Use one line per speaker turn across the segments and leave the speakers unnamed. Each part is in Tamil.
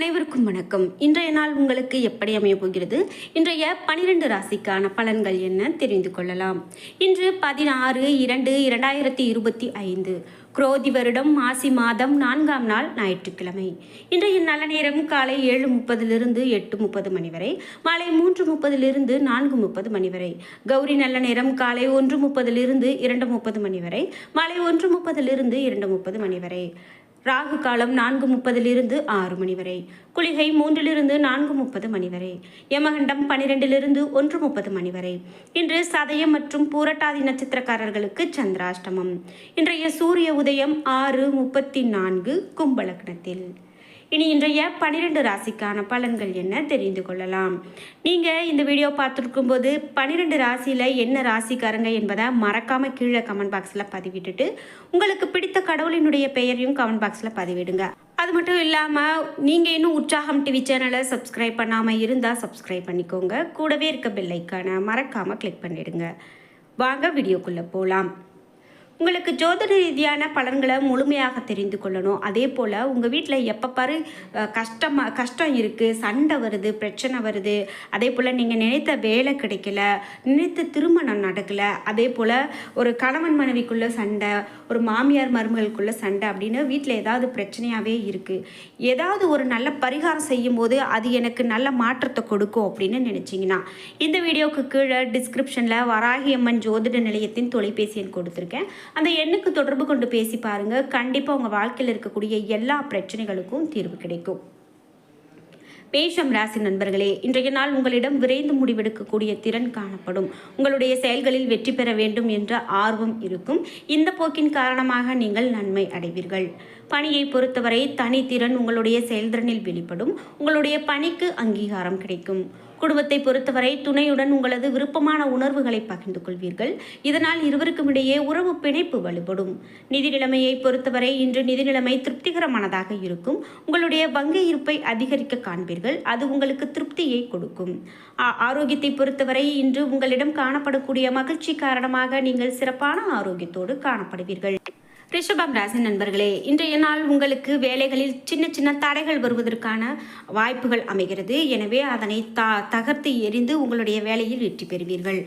அனைவருக்கும் வணக்கம். இன்றைய நாள் உங்களுக்கு எப்படி அமையப் போகிறது? இன்றைய பனிரெண்டு ராசிக்கான பலன்கள் என்ன? தெரிந்து கொள்ளலாம். இன்று பதினாறு இரண்டு இரண்டாயிரத்தி இருபத்தி ஐந்து. குரோதி வருடம் மாசி மாதம் நான்காம் நாள் ஞாயிற்றுக்கிழமை. இன்றைய நல்ல நேரம் காலை ஏழு முப்பதிலிருந்து எட்டு முப்பது மணி வரை மாலை மூன்று முப்பதிலிருந்து நான்கு முப்பது மணி வரை கௌரி நல்ல நேரம் காலை ஒன்று முப்பதிலிருந்து இரண்டு முப்பது மணி வரை மாலை ஒன்று முப்பதிலிருந்து இரண்டு முப்பது மணி வரை. ராகு காலம் நான்கு முப்பதிலிருந்து ஆறு மணி வரை. குளிகை மூன்றிலிருந்து நான்கு முப்பது மணி வரை. யமகண்டம் பனிரெண்டிலிருந்து ஒன்று முப்பது மணி வரை. இன்று சதயம் மற்றும் பூரட்டாதி நட்சத்திரக்காரர்களுக்கு சந்திராஷ்டமம். இன்றைய சூரிய உதயம் ஆறு முப்பத்தி நான்கு கும்பலக்னத்தில் இனி இன்றைய பன்னிரெண்டு ராசிக்கான பலன்கள் என்ன தெரிந்து கொள்ளலாம். நீங்கள் இந்த வீடியோ பார்த்துருக்கும் போது பன்னிரெண்டு ராசியில் என்ன ராசிக்காரங்க என்பதை மறக்காமல் கீழே கமெண்ட் பாக்ஸில் பதிவிட்டுட்டு உங்களுக்கு பிடித்த கடவுளினுடைய பெயரையும் கமெண்ட் பாக்ஸில் பதிவிடுங்க. அது மட்டும் இல்லாமல் நீங்கள் இன்னும் உற்சாகம் டிவி சேனலை சப்ஸ்கிரைப் பண்ணாமல் இருந்தால் சப்ஸ்கிரைப் பண்ணிக்கோங்க. கூடவே இருக்க பெல்லைக்கான மறக்காமல் கிளிக் பண்ணிடுங்க. வாங்க வீடியோக்குள்ளே போகலாம் உங்களுக்கு ஜோதிட ரீதியான பலன்களை முழுமையாக தெரிந்து கொள்ளணும். அதே போல் உங்கள் வீட்டில் எப்போ பாரு கஷ்டமாக கஷ்டம் இருக்குது சண்டை வருது பிரச்சனை வருது. அதே போல் நீங்கள் நினைத்த வேலை கிடைக்கல நினைத்த திருமணம் நடக்கலை. அதே போல் ஒரு கணவன் மனைவிக்குள்ளே சண்டை ஒரு மாமியார் மருமகளுக்குள்ள சண்டை அப்படின்னு வீட்டில் ஏதாவது பிரச்சனையாகவே இருக்குது ஏதாவது ஒரு நல்ல பரிகாரம் செய்யும் போது அது எனக்கு நல்ல மாற்றத்தை கொடுக்கும் அப்படின்னு நினச்சிங்கன்னா இந்த வீடியோவுக்கு கீழே டிஸ்கிரிப்ஷனில் வராகியம்மன் ஜோதிட நிலையத்தின் தொலைபேசி எண் கொடுத்துருக்கேன். அந்த எண்ணுக்கு தொடர்பு கொண்டு பேசி பாருங்கள் கண்டிப்பாக உங்கள் வாழ்க்கையில் இருக்கக்கூடிய எல்லா பிரச்சனைகளுக்கும் தீர்வு கிடைக்கும். மேஷம் ராசி நண்பர்களே இன்றைய நாள் உங்களிடம் விரைந்து முடிவெடுக்கக்கூடிய திறன் காணப்படும். உங்களுடைய செயல்களில் வெற்றி பெற வேண்டும் என்ற ஆர்வம் இருக்கும். இந்த போக்கின் காரணமாக நீங்கள் நன்மை அடைவீர்கள். பணியை பொறுத்தவரை தனித்திறன் உங்களுடைய செயல்திறனில் வெளிப்படும். உங்களுடைய பணிக்கு அங்கீகாரம் கிடைக்கும். குடும்பத்தை பொறுத்தவரை துணையுடன் உங்களது விருப்பமான உணர்வுகளை பகிர்ந்து கொள்வீர்கள். இதனால் இருவருக்கும் இடையே உறவு பிணைப்பு வலுப்படும். நிதி நிலைமையை பொறுத்தவரை இன்று நிதி நிலைமை திருப்திகரமானதாக இருக்கும். உங்களுடைய வங்கி இருப்பை அதிகரிக்க காண்பீர்கள். அது உங்களுக்கு திருப்தியை கொடுக்கும். ஆரோக்கியத்தை பொறுத்தவரை இன்று உங்களிடம் காணப்படக்கூடிய மகிழ்ச்சி காரணமாக நீங்கள் சிறப்பான ஆரோக்கியத்தோடு காணப்படுவீர்கள். ரிஷபம் ராசி நண்பர்களே இன்றைய நாள் உங்களுக்கு வேலைகளில் சின்ன சின்ன தடைகள் வருவதற்கான வாய்ப்புகள் அமைகிறது. எனவே அதனை த தகர்த்து எறிந்து உங்களுடைய வேலையில் வெற்றி பெறுவீர்கள்.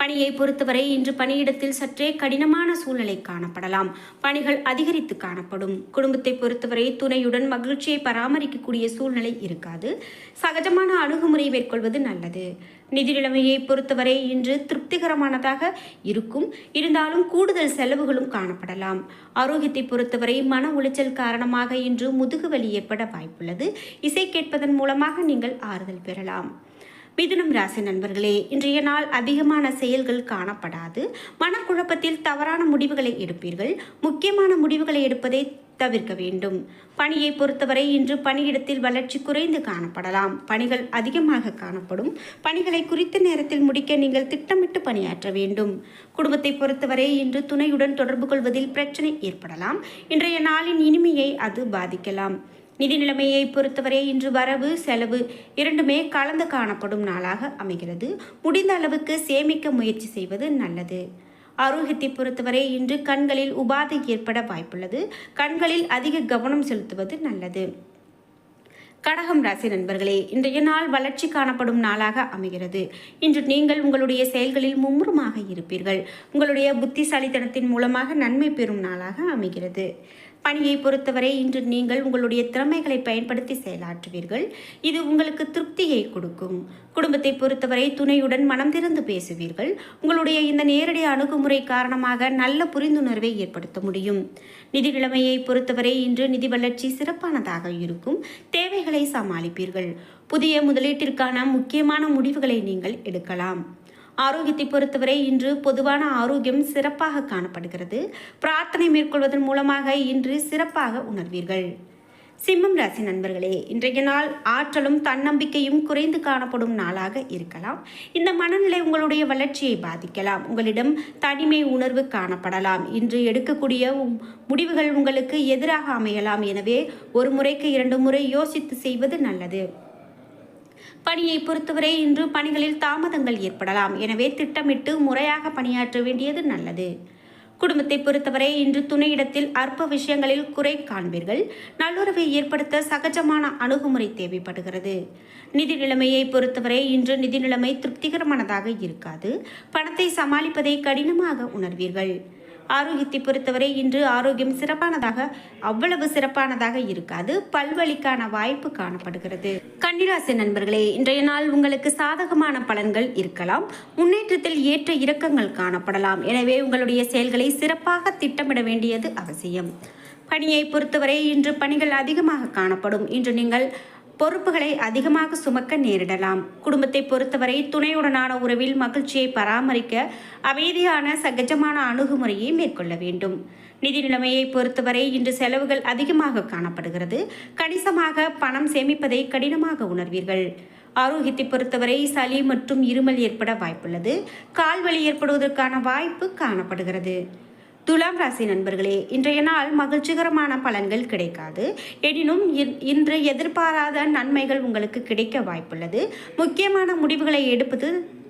பணியை பொறுத்தவரை இன்று பணியிடத்தில் சற்றே கடினமான சூழ்நிலை காணப்படலாம். பணிகள் அதிகரித்து காணப்படும். குடும்பத்தை பொறுத்தவரை துணையுடன் மகிழ்ச்சியை பராமரிக்கக்கூடிய சூழ்நிலை இருக்காது. சகஜமான அணுகுமுறை மேற்கொள்வது நல்லது. நிதி நிலைமையை பொறுத்தவரை இன்று திருப்திகரமானதாக இருக்கும். இருந்தாலும் கூடுதல் செலவுகளும் காணப்படலாம். ஆரோக்கியத்தை பொறுத்தவரை மன உளைச்சல் காரணமாக இன்று முதுகுவலி ஏற்பட வாய்ப்புள்ளது. இசை கேட்பதன் மூலமாக நீங்கள் ஆறுதல் பெறலாம். மிதுனம் ராசி நண்பர்களே இன்றைய நாள் அதிகமான செயல்கள் காணப்படாது. மனக்குழப்பத்தில் தவறான முடிவுகளை எடுப்பீர்கள். முக்கியமான முடிவுகளை எடுப்பதை தவிர்க்க வேண்டும். பணியை பொறுத்தவரை இன்று பணியிடத்தில் வளர்ச்சி குறைந்து காணப்படலாம். பணிகள் அதிகமாக காணப்படும். பணிகளை குறித்த நேரத்தில் முடிக்க நீங்கள் திட்டமிட்டு பணியாற்ற வேண்டும். குடும்பத்தை பொறுத்தவரை இன்று துணையுடன் தொடர்பு கொள்வதில் பிரச்சனை ஏற்படலாம். இன்றைய நாளின் இனிமையை அது பாதிக்கலாம். நிதி நிலைமையை பொறுத்தவரை இன்று வரவு செலவு இரண்டுமே கலந்து காணப்படும் நாளாக அமைகிறது. முடிந்த அளவுக்கு சேமிக்க முயற்சி செய்வது நல்லது. ஆரோக்கியத்தை பொறுத்தவரை இன்று கண்களில் உபாதை ஏற்பட வாய்ப்புள்ளது. கண்களில் அதிக கவனம் செலுத்துவது நல்லது. கடகம் ராசி நண்பர்களே இன்றைய நாள் வளர்ச்சி காணப்படும் நாளாக அமைகிறது. இன்று நீங்கள் உங்களுடைய செயல்களில் மும்முரமாக இருப்பீர்கள். உங்களுடைய புத்திசாலித்தனத்தின் மூலமாக நன்மை பெறும் நாளாக அமைகிறது. பணியை பொறுத்தவரை இன்று நீங்கள் உங்களுடைய திறமைகளை பயன்படுத்தி செயலாற்றுவீர்கள். இது உங்களுக்கு திருப்தியை கொடுக்கும். குடும்பத்தை பொறுத்தவரை துணையுடன் மனம் திறந்து பேசுவீர்கள். உங்களுடைய இந்த நேரடி அணுகுமுறை காரணமாக நல்ல புரிந்துணர்வை ஏற்படுத்த முடியும். நிதி நிலைமையை பொறுத்தவரை இன்று நிதி வளர்ச்சி சிறப்பானதாக இருக்கும். தேவைகளை சமாளிப்பீர்கள். புதிய முதலீட்டிற்கான முக்கியமான முடிவுகளை நீங்கள் எடுக்கலாம். ஆரோக்கியத்தை பொறுத்தவரை இன்று பொதுவான ஆரோக்கியம் சிறப்பாக காணப்படுகிறது. பிரார்த்தனை மேற்கொள்வதன் மூலமாக இன்று சிறப்பாக உணர்வீர்கள். சிம்மம் ராசி நண்பர்களே இன்றைய நாள் ஆற்றலும் தன்னம்பிக்கையும் குறைந்து காணப்படும் நாளாக இருக்கலாம். இந்த மனநிலை உங்களுடைய வளர்ச்சியை பாதிக்கலாம். உங்களிடம் தனிமை உணர்வு காணப்படலாம். இன்று எடுக்கக்கூடிய முடிவுகள் உங்களுக்கு எதிராக அமையலாம். எனவே ஒரு முறைக்கு இரண்டு முறை யோசித்து செய்வது நல்லது. பணியை பொறுத்தவரை இன்று பணிகளில் தாமதங்கள் ஏற்படலாம். எனவே திட்டமிட்டு முறையாக பணியாற்ற வேண்டியது நல்லது. குடும்பத்தை பொறுத்தவரை இன்று துணையிடத்தில் அற்ப விஷயங்களில் குறை காண்பீர்கள். நல்லுறவை ஏற்படுத்த சகஜமான அணுகுமுறை தேவைப்படுகிறது. நிதி நிலைமையை பொறுத்தவரை இன்று நிதி நிலைமை திருப்திகரமானதாக இருக்காது. பணத்தை சமாளிப்பதை கடினமாக உணர்வீர்கள். ஆரோக்கியத்தை பொறுத்தவரை இன்று ஆரோக்கியம் சிறப்பானதாக அவ்வளவு சிறப்பானதாக இருக்காது பல்வழிக்கான வாய்ப்பு காணப்படுகிறது. கன்னிராசி நண்பர்களே இன்றைய நாள் உங்களுக்கு சாதகமான பலன்கள் இருக்கலாம் முன்னேற்றத்தில் ஏற்ற இறக்கங்கள் காணப்படலாம். எனவே உங்களுடைய செயல்களை சிறப்பாக திட்டமிட வேண்டியது அவசியம். பணியை பொறுத்தவரை இன்று பணிகள் அதிகமாக காணப்படும். இன்று நீங்கள் பொறுப்புகளை அதிகமாக சுமக்க நேரிடலாம். குடும்பத்தை பொறுத்தவரை துணையுடனான உறவில் மகிழ்ச்சியை பராமரிக்க அமைதியான சகஜமான அணுகுமுறையை மேற்கொள்ள வேண்டும். நிதி நிலைமையை பொறுத்தவரை இன்று செலவுகள் அதிகமாக காணப்படுகிறது. கணிசமாக பணம் சேமிப்பதை கடினமாக உணர்வீர்கள். ஆரோக்கியத்தை பொறுத்தவரை சளி மற்றும் இருமல் ஏற்பட வாய்ப்புள்ளது. கால்வலி ஏற்படுவதற்கான வாய்ப்பு காணப்படுகிறது. துலாம் ராசி நண்பர்களே இன்றைய நாள் மகிழ்ச்சிகரமான பலன்கள் கிடைக்காது. எனினும் இன்று எதிர்பாராத நன்மைகள் உங்களுக்கு கிடைக்க வாய்ப்புள்ளது. முக்கியமான முடிவுகளை எடுப்பது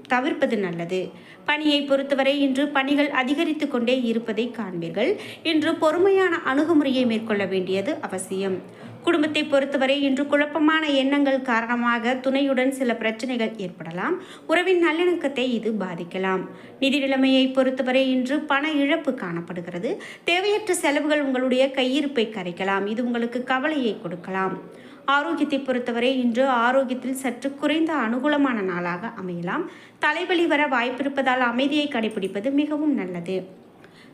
தவிர்ப்பது நல்லது. பணியை பொறுத்தவரை இன்று பணிகள் அதிகரித்து கொண்டே இருப்பதை காண்பீர்கள். இன்று பொறுமையான அணுகுமுறையை மேற்கொள்ள வேண்டியது அவசியம். குடும்பத்தை பொறுத்தவரை இன்று குழப்பமான எண்ணங்கள் காரணமாக துணையுடன் சில பிரச்சனைகள் ஏற்படலாம். உறவின் நல்லிணக்கத்தை இது பாதிக்கலாம். நிதி நிலைமையை பொறுத்தவரை இன்று பண இழப்பு காணப்படுகிறது. தேவையற்ற செலவுகள் உங்களுடைய கையிருப்பை கரைக்கலாம். இது உங்களுக்கு கவலையை கொடுக்கலாம். ஆரோக்கியத்தை பொறுத்தவரை இன்று ஆரோக்கியத்தில் சற்று குறைந்த அனுகூலமான நாளாக அமையலாம். தலைவலி வர வாய்ப்பிருப்பதால் அமைதியை கடைபிடிப்பது மிகவும் நல்லது.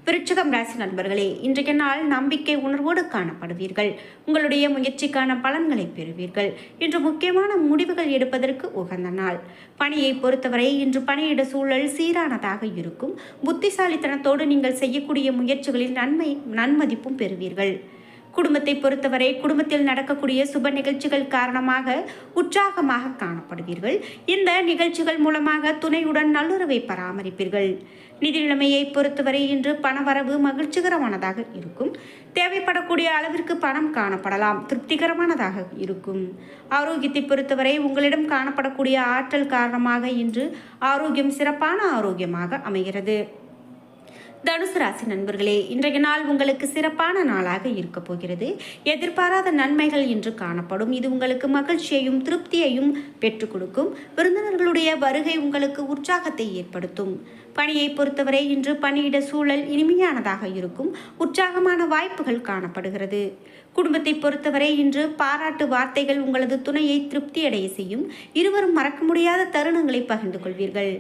விருச்சகம் ராசி நண்பர்களே இன்றைய நாள் நம்பிக்கை உணர்வோடு காணப்படுவீர்கள். உங்களுடைய முயற்சிக்கான பலன்களை பெறுவீர்கள். இன்று முக்கியமான முடிவுகள் எடுப்பதற்கு உகந்த நாள். பணியை பொறுத்தவரை இன்று பணியிட சூழல் சீரானதாக இருக்கும். புத்திசாலித்தனத்தோடு நீங்கள் செய்யக்கூடிய முயற்சிகளில் நன்மை நன்மதிப்பும் பெறுவீர்கள். குடும்பத்தை பொறுத்தவரை குடும்பத்தில் நடக்கக்கூடிய சுப நிகழ்ச்சிகள் காரணமாக உற்சாகமாக காணப்படுவீர்கள். இந்த நிகழ்ச்சிகள் மூலமாக துணையுடன் நல்லுறவை பராமரிப்பீர்கள். நிதி நிலைமையை பொறுத்தவரை இன்று பணவரவு மகிழ்ச்சிகரமானதாக இருக்கும். தேவைப்படக்கூடிய அளவிற்கு பணம் காணப்படலாம். திருப்திகரமானதாக இருக்கும். ஆரோக்கியத்தை பொறுத்தவரை உங்களிடம் காணப்படக்கூடிய ஆற்றல் காரணமாக இன்று ஆரோக்கியம் சிறப்பான ஆரோக்கியமாக அமைகிறது. தனுசு ராசி நண்பர்களே இன்றைய நாள் உங்களுக்கு சிறப்பான நாளாக இருக்க போகிறது. எதிர்பாராத நன்மைகள் இன்று காணப்படும். இது உங்களுக்கு மகிழ்ச்சியையும் திருப்தியையும் பெற்றுக் கொடுக்கும். விருந்தினர்களுடைய வருகை உங்களுக்கு உற்சாகத்தை ஏற்படுத்தும். பணியை பொறுத்தவரை இன்று பணியிட சூழல் இனிமையானதாக இருக்கும். உற்சாகமான வாய்ப்புகள் காணப்படுகிறது. குடும்பத்தை பொறுத்தவரை இன்று பாராட்டு வார்த்தைகள் உங்களது துணையை திருப்தியடைய செய்யும். இருவரும் மறக்க முடியாத தருணங்களை பகிர்ந்து கொள்வீர்கள்.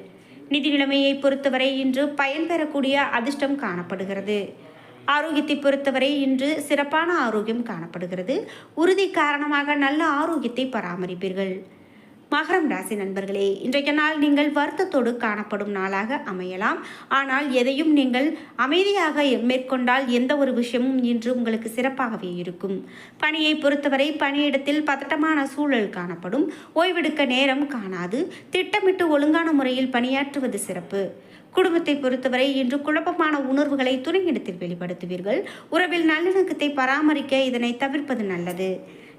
நிதி நிலைமையை பொறுத்தவரை இன்று பயன் பெறக்கூடிய அதிர்ஷ்டம் காணப்படுகிறது. ஆரோக்கியத்தை பொறுத்தவரை இன்று சிறப்பான ஆரோக்கியம் காணப்படுகிறது. உறுதி காரணமாக நல்ல ஆரோக்கியத்தை பராமரிப்பீர்கள். மகரம் ராசி நண்பர்களே இன்றைய நாள் நீங்கள் வருத்தத்தோடு காணப்படும் நாளாக அமையலாம். ஆனால் எதையும் நீங்கள் அமைதியாக மேற்கொண்டால் எந்த ஒரு விஷயமும் இன்று உங்களுக்கு சிறப்பாகவே இருக்கும். பணியை பொறுத்தவரை பணியிடத்தில் பதட்டமான சூழல் காணப்படும். ஓய்வெடுக்க நேரம் காணாது. திட்டமிட்டு ஒழுங்கான முறையில் பணியாற்றுவது சிறப்பு. குடும்பத்தை பொறுத்தவரை இன்று குழப்பமான உணர்வுகளை துணையிடத்தில் வெளிப்படுத்துவீர்கள். உறவில் நல்லிணக்கத்தை பராமரிக்க இதனை தவிர்ப்பது நல்லது.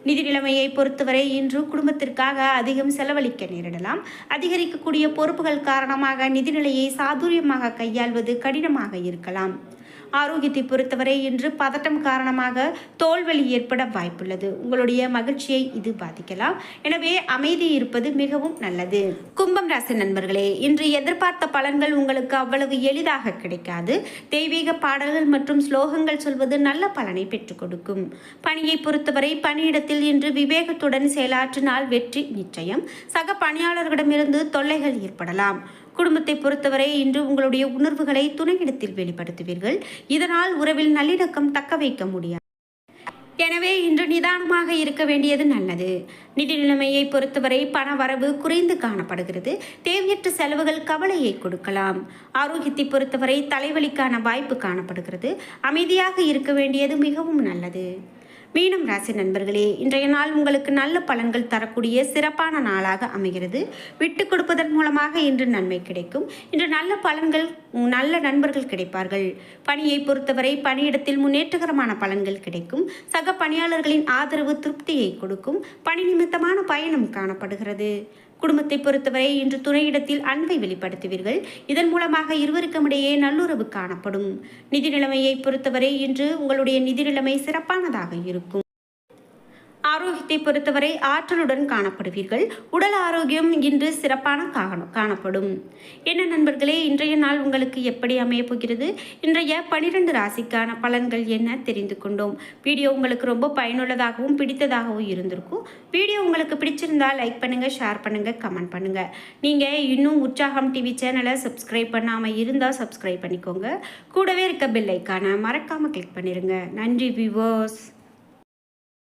நிதி நிலைமையை பொறுத்தவரை இன்று குடும்பத்திற்காக அதிகம் செலவழிக்க நேரிடலாம். அதிகரிக்கக்கூடிய பொறுப்புகள் காரணமாக நிதிநிலையை சாதுரியமாக கையாள்வது கடினமாக இருக்கலாம். ஆரோக்கியத்தை பொறுத்தவரை இன்று பதட்டம் காரணமாக தோல்வலி ஏற்பட வாய்ப்புள்ளது. உங்களுடைய மகிழ்ச்சியை இது பாதிக்கலாம். எனவே அமைதி இருப்பது மிகவும் நல்லது. கும்பம் ராசி நண்பர்களே இன்று எதிர்பார்த்த பலன்கள் உங்களுக்கு அவ்வளவு எளிதாக கிடைக்காது. தெய்வீக பாடல்கள் மற்றும் ஸ்லோகங்கள் சொல்வது நல்ல பலனை பெற்றுக் கொடுக்கும். பணியை பொறுத்தவரை பணியிடத்தில் இன்று விவேகத்துடன் செயலாற்றினால் வெற்றி நிச்சயம். சக பணியாளர்களிடமிருந்து தொல்லைகள் ஏற்படலாம். குடும்பத்தை பொறுத்தவரை இன்று உங்களுடைய உணர்வுகளை துணையிடத்தில் வெளிப்படுத்துவீர்கள். இதனால் உறவில் நல்லிணக்கம் தக்க வைக்க முடியாது. எனவே இன்று நிதானமாக இருக்க வேண்டியது நல்லது. நிதி நிலைமையை பொறுத்தவரை பண வரவு குறைந்து காணப்படுகிறது. தேவையற்ற செலவுகள் கவலையை கொடுக்கலாம். ஆரோக்கியத்தை பொறுத்தவரை தலைவலிக்கான வாய்ப்பு காணப்படுகிறது. அமைதியாக இருக்க வேண்டியது மிகவும் நல்லது. மீனம் ராசி நண்பர்களே இன்றைய நாள் உங்களுக்கு நல்ல பலன்கள் தரக்கூடிய சிறப்பான நாளாக அமைகிறது. விட்டு கொடுப்பதன் மூலமாக இன்று நன்மை கிடைக்கும். இன்று நல்ல பலன்கள் நல்ல நண்பர்கள் கிடைப்பார்கள். பணியை பொறுத்தவரை பணியிடத்தில் முன்னேற்றகரமான பலன்கள் கிடைக்கும். சக பணியாளர்களின் ஆதரவு திருப்தியை கொடுக்கும். பணி நிமித்தமான பயணம் காணப்படுகிறது. குடும்பத்தை பொறுத்தவரை இன்று துணையிடத்தில் அன்பை வெளிப்படுத்துவீர்கள். இதன் மூலமாக இருவருக்கும் இடையே நல்லுறவு காணப்படும். நிதி நிலைமையை பொறுத்தவரை இன்று உங்களுடைய நிதி நிலைமை சிறப்பானதாக இருக்கும். ஆரோக்கியத்தை பொறுத்தவரை ஆற்றலுடன் காணப்படுவீர்கள். உடல் ஆரோக்கியம் இன்று சிறப்பான காண- காணப்படும். என்ன நண்பர்களே இன்றைய நாள் உங்களுக்கு எப்படி அமையப் போகிறது? இன்றைய பனிரெண்டு ராசிக்கான பலன்கள் என்ன தெரிந்து கொண்டோம். வீடியோ உங்களுக்கு ரொம்ப பயனுள்ளதாகவும் பிடித்ததாகவும் இருந்திருக்கும். வீடியோ உங்களுக்கு பிடிச்சிருந்தால் லைக் பண்ணுங்கள் ஷேர் பண்ணுங்கள் கமெண்ட் பண்ணுங்கள் நீங்கள் இன்னும் உற்சாகம் டிவி சேனலை சப்ஸ்கிரைப் பண்ணாமல் இருந்தால் சப்ஸ்கிரைப் பண்ணிக்கோங்க. கூடவே இருக்க பெல் ஐக்கானை மறக்காம கிளிக் பண்ணிடுங்க நன்றி விவோஸ்